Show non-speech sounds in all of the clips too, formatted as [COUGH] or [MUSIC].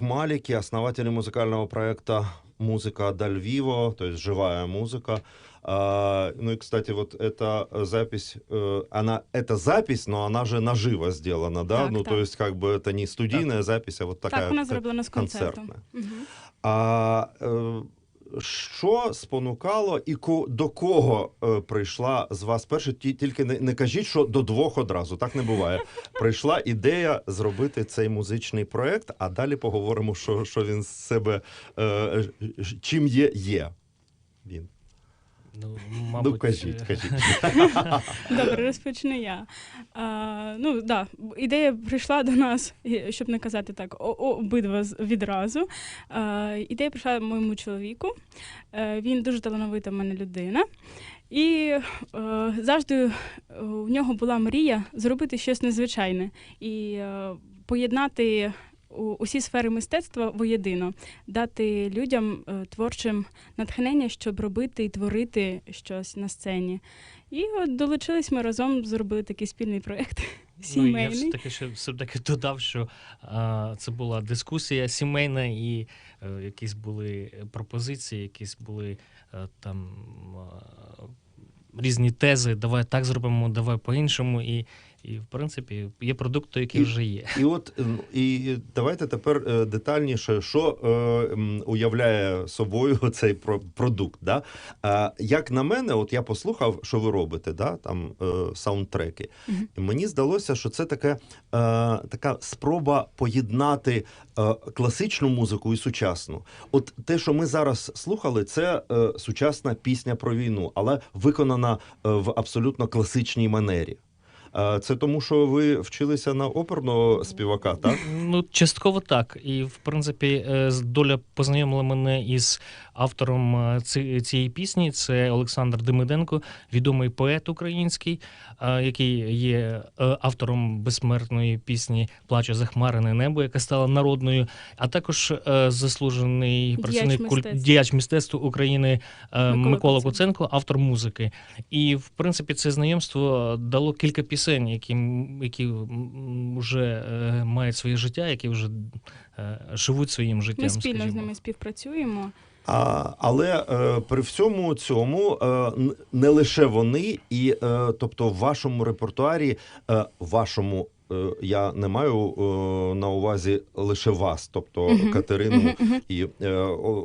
Малики, основатели музыкального проекта «Музыка Даль Виво», то есть живая музыка. А, ну и, кстати, вот эта запись, э, она, это запись, но она же наживо сделана, да? Так, ну, так. то есть, как бы это не студийная запись, а вот такая так, вона вот зроблена з концерту. концертна. Мгм. А е, що спонукало і до кого е, прийшла з вас перше? Тільки не, кажіть, що до двох одразу. Так не буває. [LAUGHS] Прийшла ідея зробити цей музичний проект, а далі поговоримо, що, що він з себе е, чим є є. Він. Ну, мабуть, ну кажіть, е, кажіть. [LAUGHS] Добре, розпочну я. А, ну, да, ідея прийшла до нас, щоб не казати так, о- о- обидва відразу. А, ідея прийшла моєму чоловіку. Е, він дуже талановита в мене людина. І е, завжди е, у нього була мрія зробити щось незвичайне і е, поєднати усі сфери мистецтва воєдино, дати людям е, творчим натхнення, щоб робити і творити щось на сцені. І от долучились ми разом, зробили такий спільний проєкт Ну, я все таки ще все таки додав, що а, це була дискусія сімейна, і е, якісь були пропозиції, якісь були е, там е, різні тези. Давай так зробимо, давай по-іншому. І, і в принципі, є продукт, той, який І- вже є. І от і давайте тепер е, детальніше, що е, уявляє собою [LAUGHS] цей про- продукт. Да? Е, як на мене, от я послухав, що ви робите, да? там е, саундтреки. Мгм. І мені здалося, що це таке, е, така спроба поєднати е, класичну музику і сучасну. От те, що ми зараз слухали, це е, сучасна пісня про війну, але виконана е, в абсолютно класичній манері. Це тому, що ви вчилися на оперного співака, так? Ну, частково так. І, в принципі, е, доля познайомила мене із автором е, цієї пісні. Це Олександр Демиденко, відомий поет український, е, який є е, автором безсмертної пісні Плаче захмарене небо, яка стала народною, а також заслужений Діяч працівник мистецтва. діяч мистецтва України Микола Микола Куценко. Автор музики. І в принципі це знайомство дало кілька пісень, які, які вже мають своє життя, які вже живуть своїм життям. Ми спільно з ними співпрацюємо. А, але е, при всьому цьому е, не лише вони, і е, тобто в вашому репертуарі, е, вашому. е, Я не маю е, на увазі лише вас, тобто Мгм. Катерину мгм. і е,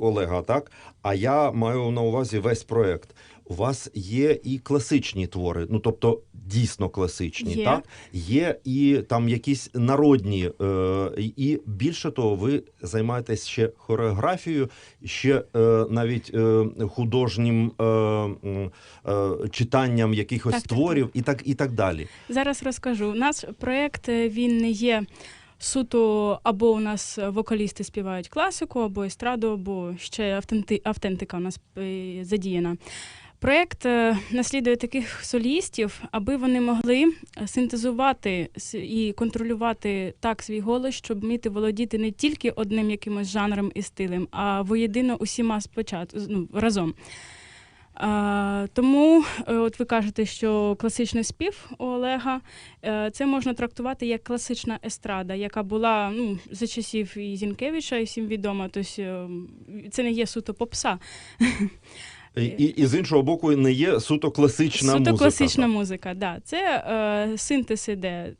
Олега, так? А я маю на увазі весь проект. У вас є і класичні твори, ну тобто дійсно класичні, Є. так? Є і там якісь народні, е, і- більше того, ви займаєтесь ще хореографією, ще е, навіть е, художнім е, е, читанням якихось Так, так, творів, і так і так далі. Зараз розкажу. Наш проєкт е, він не є суто або у нас вокалісти співають класику, або естраду, або ще автенти, автентика у нас задіяна. Проєкт е, наслідує таких солістів, аби вони могли е, синтезувати і контролювати так свій голос, щоб вміти володіти не тільки одним якимось жанром і стилем, а воєдино усіма спочатку ну, разом. А, тому, е, от ви кажете, що класичний спів у Олега це можна трактувати як класична естрада, яка була ну, за часів і Зінкевича, і всім відома. Тобто це не є суто попса. [LAUGHS] І, і, з іншого боку, не є суто класична суто музика. класична так. музика. Да. Це е, синтез іде.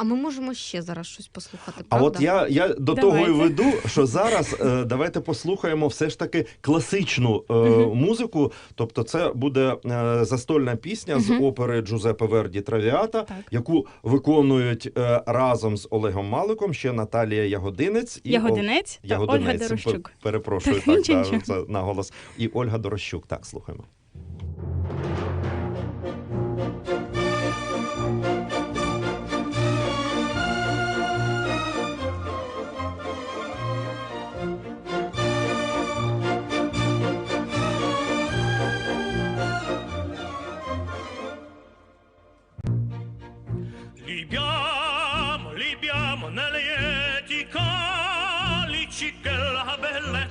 А ми можемо ще зараз щось послухати. А от я, я до Давайте. того і веду, що зараз е, давайте послухаємо все ж таки класичну е, Мгм. музику. Тобто, це буде е, застольна пісня з опери Джузеппе Верді Травіата, Так. яку виконують е, разом з Олегом Маликом ще Наталія Ягодинець і Ол- Ягодинець та Ягодинець. Ольга Дорощук. Перепрошую, Так, так, так, це наголос. І Ольга Дорощук. Так, слухаємо.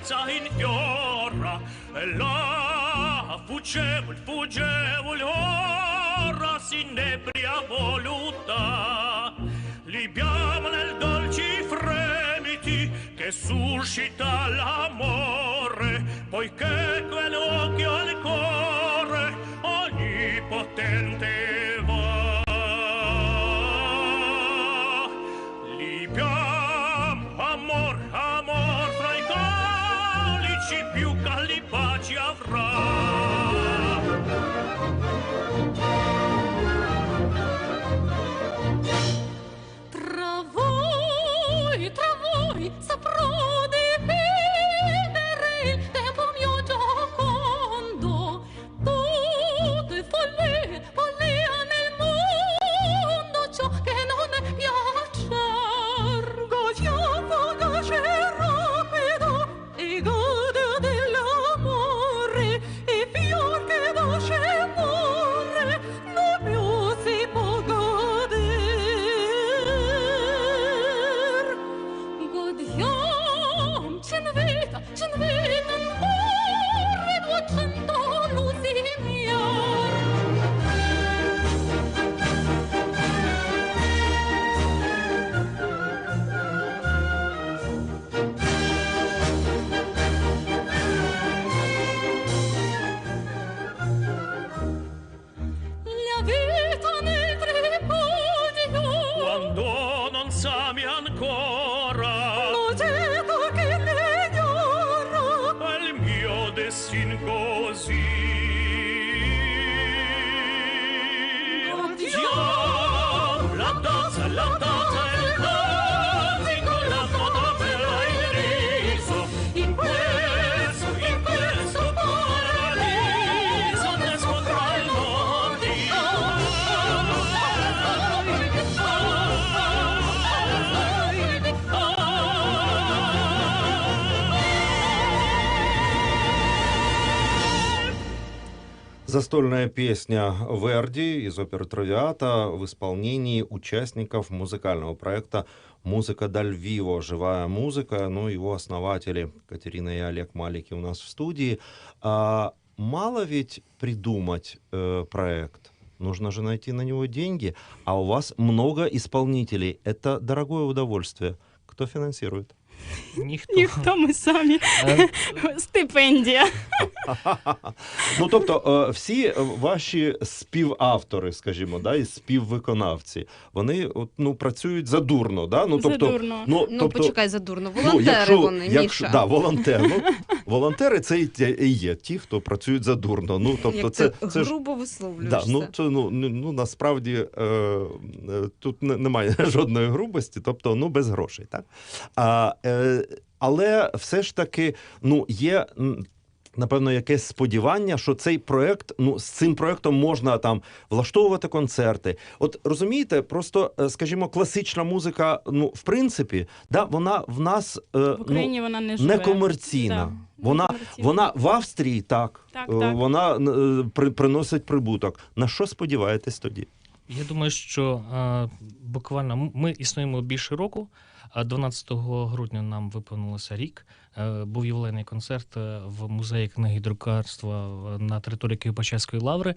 Bellezza infiora e la fuggevol, fuggevol ora si inebria voluta. Libiamo nel dolci freddo che suscita l'amore, poiché quell'occhio al cuore of Rome. Destin così. Застольная песня Верди из оперы «Травиата» в исполнении участников музыкального проекта «Музыка Даль Виво. Живая музыка». Ну, его основатели Катерина и Олег Малики у нас в студии. А, мало ведь придумать э, проект. Нужно же найти на него деньги. А у вас много исполнителей. Это дорогое удовольствие. Кто финансирует? Ніхто. Ніхто ми самі. Е, Стипендія. Ну тобто, е, всі ваші співавтори, скажімо, да, і співвиконавці, вони от, ну, працюють задурно. Да? Ну, тобто, Задурно. Ну, Ну, тобто, почекай задурно. ну, Волонтери якщо, вони, якщо, Міша. да, волонтер, ну, волонтери це і, є ті, хто працюють задурно. Ну, тобто, Як це, ти це грубо Да, висловлюєшся. ну, це, ну, ну, ну, насправді е, е, тут немає [LAUGHS] жодної грубості, тобто ну, без грошей. Так? А, але все ж таки ну, є. Напевно, якесь сподівання, що цей проект, ну з цим проектом можна там влаштовувати концерти. От розумієте, просто е, скажімо, класична музика, ну в принципі, да, вона в нас е, В Україні вона не живе. не комерційна. Так, Вона, вона в Австрії так, Так, Е, так. вона е, при, приносить прибуток. На що сподіваєтесь тоді? Я думаю, що е, буквально ми існуємо більше року. А 12 грудня нам виповнилося рік. Е, Був ювілейний концерт е, в музеї книги друкарства на території Києво-Печерської лаври.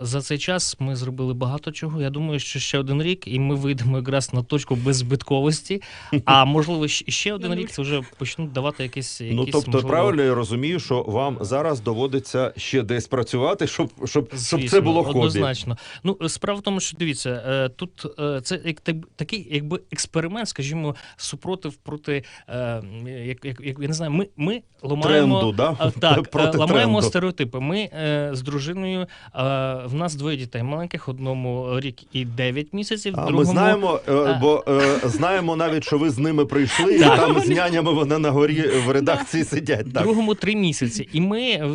За цей час ми зробили багато чого. Я думаю, що ще один рік, і ми вийдемо якраз на точку беззбитковості. [LAUGHS] А можливо, ще один рік це вже почнуть давати якісь. якісь ну тобто, можливо, правильно я розумію, що вам зараз доводиться ще десь працювати, щоб, щоб, щоб це було хобі. Однозначно. Ну, справа в тому, що дивіться, е, тут е, це як такий, якби експеримент, скажімо, супротив проти е, як, як, як я не знаю, ми, ми ламаємо Тренду, да? так, [LAUGHS] Проти ламаємо тренду. стереотипи. Ми з дружиною в нас двоє дітей маленьких, одному рік і 9 місяців, А другому ми знаємо, е, бо е, знаємо навіть, що ви з ними прийшли, і там з нянями вони на горі в редакції сидять. Так. другому три місяці. І ми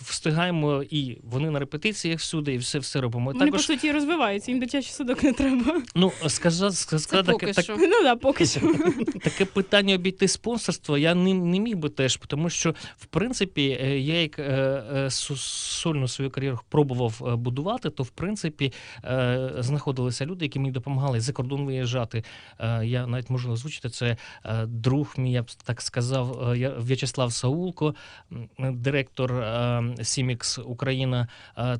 встигаємо, і вони на репетиціях всюди, і все все робимо. Вони, Також, по суті, розвиваються, їм дитячий садок не треба. ну, сказати, сказати поки так, що. Ну да, поки що. [LAUGHS] таке питання обійти спонсорство я не, не міг би теж, тому що в принципі е, я як е, е, су- сольну свою кар'єру пробував е, будувати, то в принципі е, знаходилися люди, які мені допомагали за кордон виїжджати. Е, Я навіть можу озвучити це друг мій, я б так сказав, В'ячеслав Саулко, директор Сімікс Україна.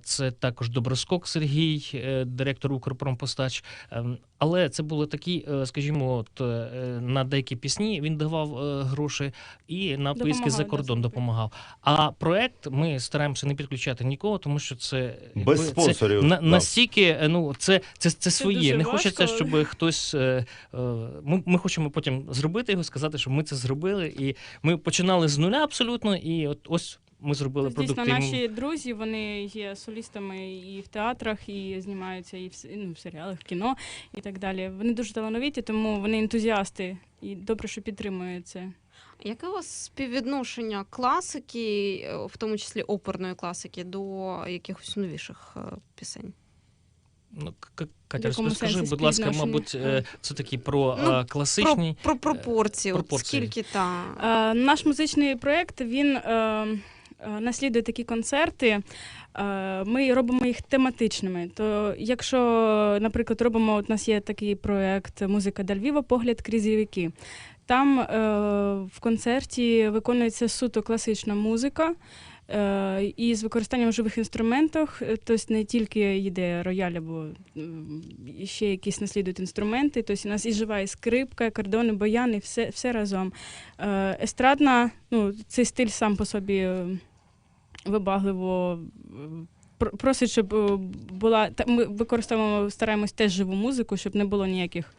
Це також Доброскок Сергій, директор Укрпромпостач. Ем, Але це були такі, скажімо, от на деякі пісні він давав гроші і на поїздки за кордон допомагав. А проект ми стараємося не підключати нікого, тому що це Без якби, спонсорів, Це, на, да. настільки е, ну це, це, це своє. Не хочеться, важко. щоб хтось. е, е, Ми, ми хочемо потім зробити його, сказати, що ми це зробили, і ми починали з нуля абсолютно, і от ось ми зробили Тобто, Дійсно, наші друзі вони є солістами і в театрах, і знімаються і в, ну, в серіалах, в кіно і так далі. Вони дуже талановиті, тому вони ентузіасти. І добре, що підтримують це. Яке у вас співвідношення класики, е, в тому числі оперної класики, до якихось новіших е, пісень? Ну, Катя, розкажи, будь ласка, мабуть, е, це такі про Ну, класичні. Про, про пропорції, пропорції. скільки та. Наш музичний проєкт він наслідує такі концерти. Ми робимо їх тематичними. То якщо, наприклад, робимо, от у нас є такий проєкт Музика до Львова, погляд крізь віки. Там е, в концерті виконується суто класична музика. е, І з використанням живих інструментів, е, тобто не тільки йде рояль або ще якісь наслідують інструменти. Тобто у нас і жива і скрипка, і кордони, баяни, все, все разом. Е, Естрадна, ну, цей стиль сам по собі е, вибагливо е, просить, щоб була. Ми використовуємо, стараємось теж живу музику, щоб не було ніяких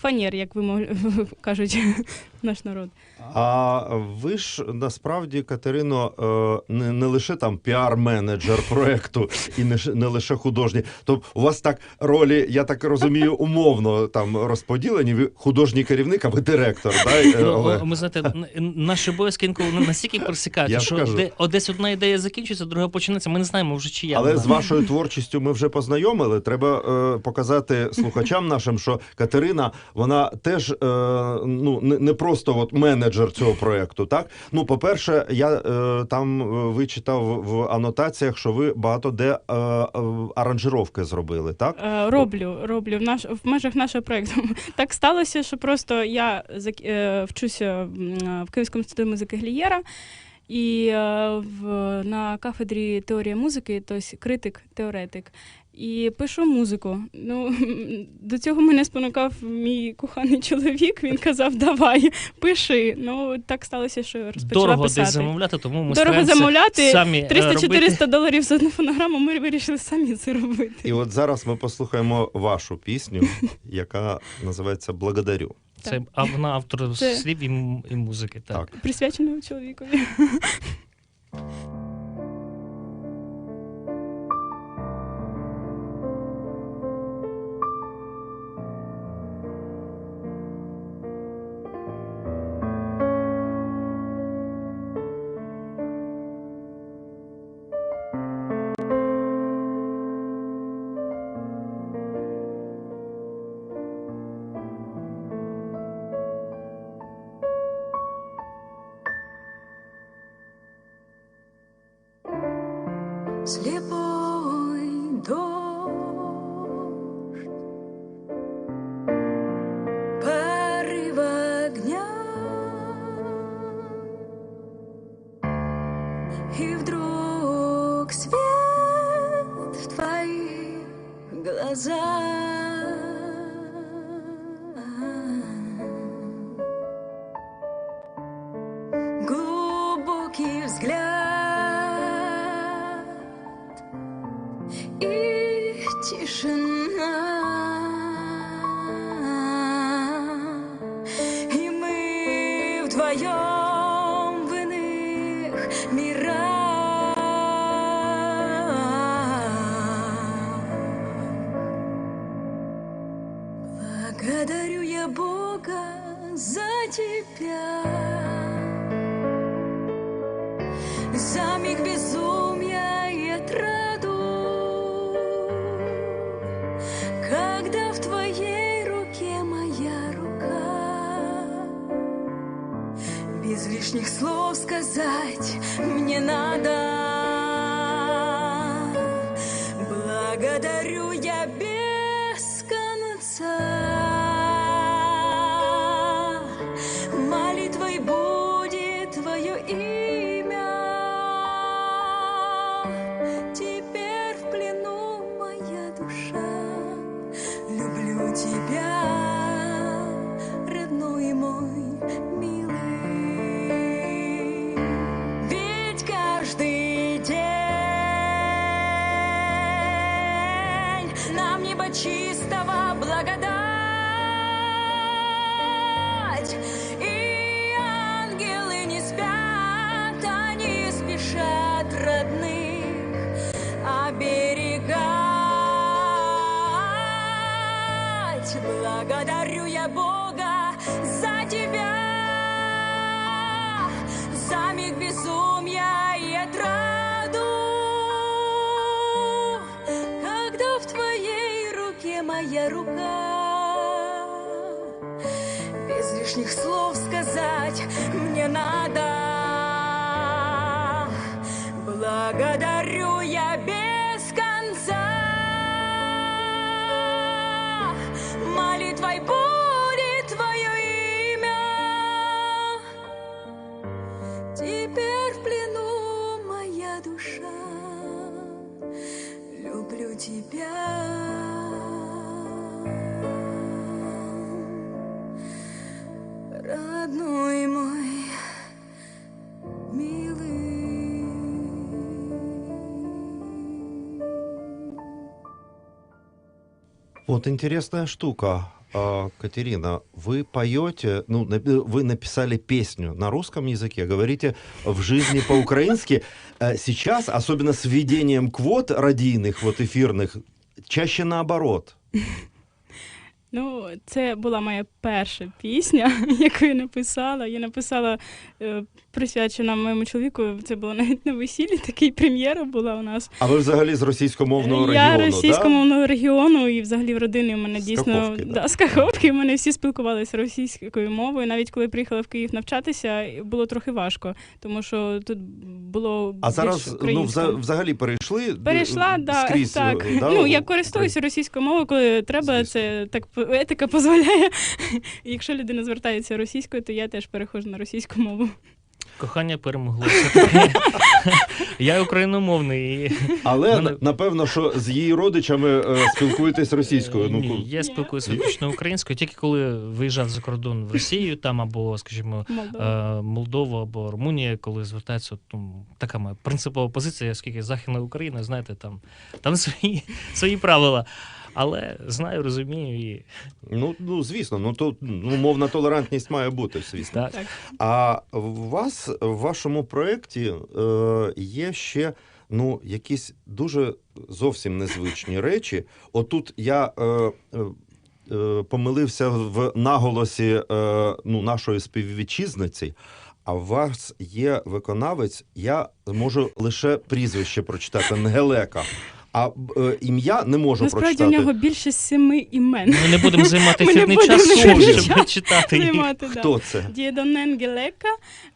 фанер, як ви [LAUGHS] кажуть [LAUGHS] наш народ. А ви ж насправді, Катерино, е, не, не лише там піар-менеджер проекту і не, не лише художній. Тобто у вас так ролі, я так розумію, умовно там розподілені. Ви художній керівник, а ви директор. Да, е, Ну, ми знаєте, наші обов'язки інколи настільки пересікаються, що де, о, десь одна ідея закінчується, друга починається. Ми не знаємо вже чия. Але вона. з вашою творчістю ми вже познайомили. Треба е, показати слухачам нашим, що Катерина вона теж е, ну не, не просто от менеджер цього проекту. Так ну, по-перше, я е, там е, вичитав в анотаціях, що ви багато де е, е, аранжировки зробили. Так Е, Роблю, роблю в наш в межах нашого проєкту. [LAUGHS] Так сталося, що просто я е, вчуся в Київському інституті музики Глієра. І е, в, на кафедрі теорія музики, тобто критик, теоретик, і пишу музику. Ну, [LAUGHS] до цього мене спонукав мій коханий чоловік. Він казав: Давай, пиши. Ну, так сталося, що я розпочала Дорого писати. десь замовляти, тому ми Дорого замовляти, самі е, 300-400 доларів за одну фонограму, ми вирішили самі це робити. і от зараз ми послухаємо вашу пісню, [LAUGHS] яка називається Благодарю. Це а вона автор Це- слів і, і музики. Так. Так. Присвяченого чоловікові. [LAUGHS] Глубокий взгляд и тишина. Лишних слов сказать мне надо. Небо чистого благодать. Рука. Без лишних слов сказать мне надо. Благодарю я без конца. Молитвой будет твое имя. Теперь в плену моя душа. Люблю тебя. Вот интересная штука. А, Катерина, вы поете, ну, на- вы написали песню на русском языке, говорите в жизни по-украински. Э, Сейчас, особенно с введением квот радийных, вот эфирных, чаще наоборот. Ну, це була моя перша пісня, [LAUGHS] яку я написала. Я написала е, присвячена моєму чоловіку. Це було навіть на весіллі, такий прем'єра була у нас. А ви взагалі з російськомовного я регіону, російськомовного регіону, і взагалі в родині у мене З дійсно Каховки, да? да, з Каховки. Мене всі спілкувалися російською мовою. Навіть коли приїхала в Київ навчатися, було трохи важко, тому що тут було А більш зараз ну, взагалі перейшли Перейшла, е, да, скрізь, так. е, да, ну, у- я користуюся російською мовою, коли треба, Звісно. це так етика дозволяє. Якщо людина звертається російською, то я теж переходжу на російську мову. Кохання перемогло. Я україномовний. Але Мене- напевно, що з її родичами е, спілкуєтесь російською. Ну, Ні, я спілкуюся виключно українською, тільки коли виїжджав за кордон в Росію, там або, скажімо, Молдова. е, Молдова або Румунія, коли звертаються, ну, така моя принципова позиція, оскільки Західна Україна, знаєте, там, там свої, свої правила. Але знаю, розумію і ну, ну звісно, ну то ну, мовна толерантність має бути, звісно. так. А у вас в вашому проєкті е, є ще ну, якісь дуже зовсім незвичні речі. Отут я е, е, е, помилився в наголосі е, ну, нашої співвітчизниці. А у вас є виконавець, я можу лише прізвище прочитати Нгелека. А е, ім'я не можу Насправді у нього більше семи імен. Ми не будемо займати [LAUGHS] Ми не ефірний будемо час, щоб читати їх. Займати, да. Хто це? Дієдонен Гелека.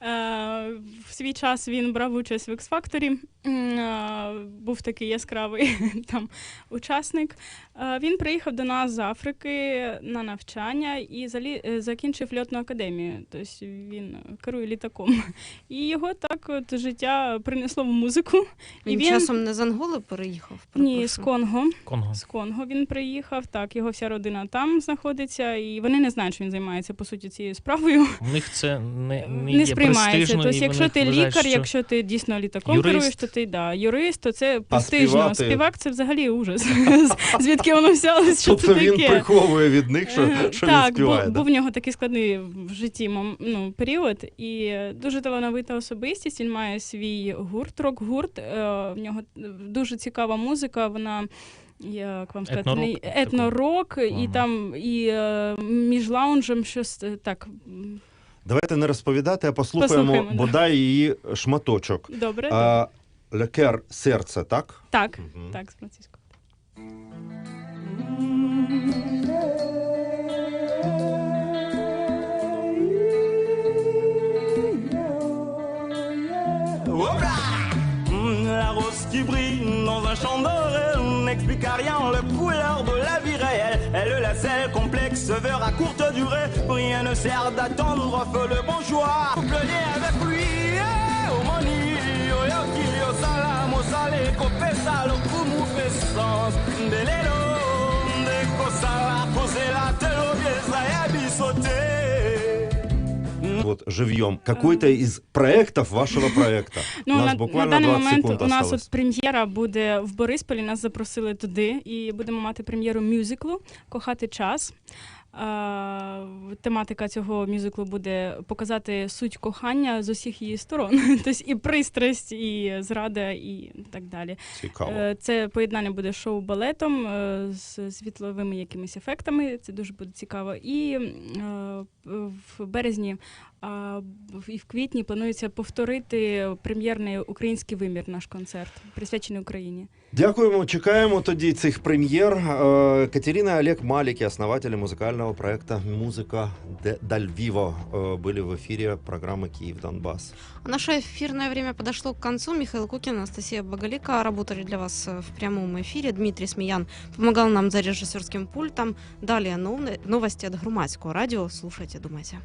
Е, В свій час він брав участь в X-Factor. Е, Був такий яскравий [LAUGHS] там учасник. Е, Він приїхав до нас з Африки на навчання і залі- е, закінчив льотну академію. Тобто він керує літаком. [LAUGHS] І його так от життя принесло в музику. І Він він- часом не з Анголи переїхав? Ні, з Конго. Конго. З Конго він приїхав. Так, його вся родина там знаходиться, і вони не знають, що він займається по суті цією справою. У них це не, не, не є сприймається. Тобто, якщо ти вважають, лікар, що... якщо ти дійсно літаком Юрист. керуєш, то ти да, юрист, то це престижно. співати? Співак це взагалі ужас. [LAUGHS] Звідки воно взялось, що Тобто це він таке? приховує від них, що, Е, що він так, співає. був, да? був в нього такий складний в житті ну, період, і е, дуже талановита особистість. Він має свій гурт, рок-гурт. е, В нього дуже цікава музика. Вона як вам сказати, Етнорок, не- етнорок, і Ага. там і е, між лаунжем щось е, так. Давайте не розповідати, а послухаємо, Послухаємо, да. її шматочок. Добре? А, Лекер серце, так? Так, Мгм. так, з французького. La rose qui brille dans un champ doré n'explique à rien la couleur de la vie réelle. Elle la sel complexe vers à courte durée. Rien ne sert d'attendre, feu le bon choix. Pleurer avec lui, eh, oh moni, yo yo ki yo salam, o sale, kopesa, lo kumu fesans. Delelo, de kosala, kosela, telo, biesa, ya bisote. Вот живьем какой-то из проектов вашего проекта? Ну, У нас на, на даний 20 момент секунд у нас осталось. от прем'єра буде в Борисполі. Нас запросили туди, і будемо мати прем'єру мюзиклу Кохати час. Тематика цього мюзиклу буде показати суть кохання з усіх її сторон. [LAUGHS] Тобто і пристрасть, і зрада, і так далі. Цікаво. Е, Це поєднання буде шоу-балетом е, з світловими якимись ефектами. Це дуже буде цікаво. І е, в березні і в квітні планується повторити прем'єрний український вимір наш концерт, присвячений Україні. Дякуємо, чекаємо тоді цих прем'єр. Е, Катерина и Олег Малики, основатели музыкального проекта «Музыка де Даль Виво», э, были в эфире программы «Киев Донбасс». А Наше эфирное время подошло к концу. Михаил Кукин, Анастасия Боголика работали для вас э, в прямом эфире. Дмитрий Смеян помогал нам за режиссерским пультом. Далее новне- новости от Громадского радио. Слушайте, думайте.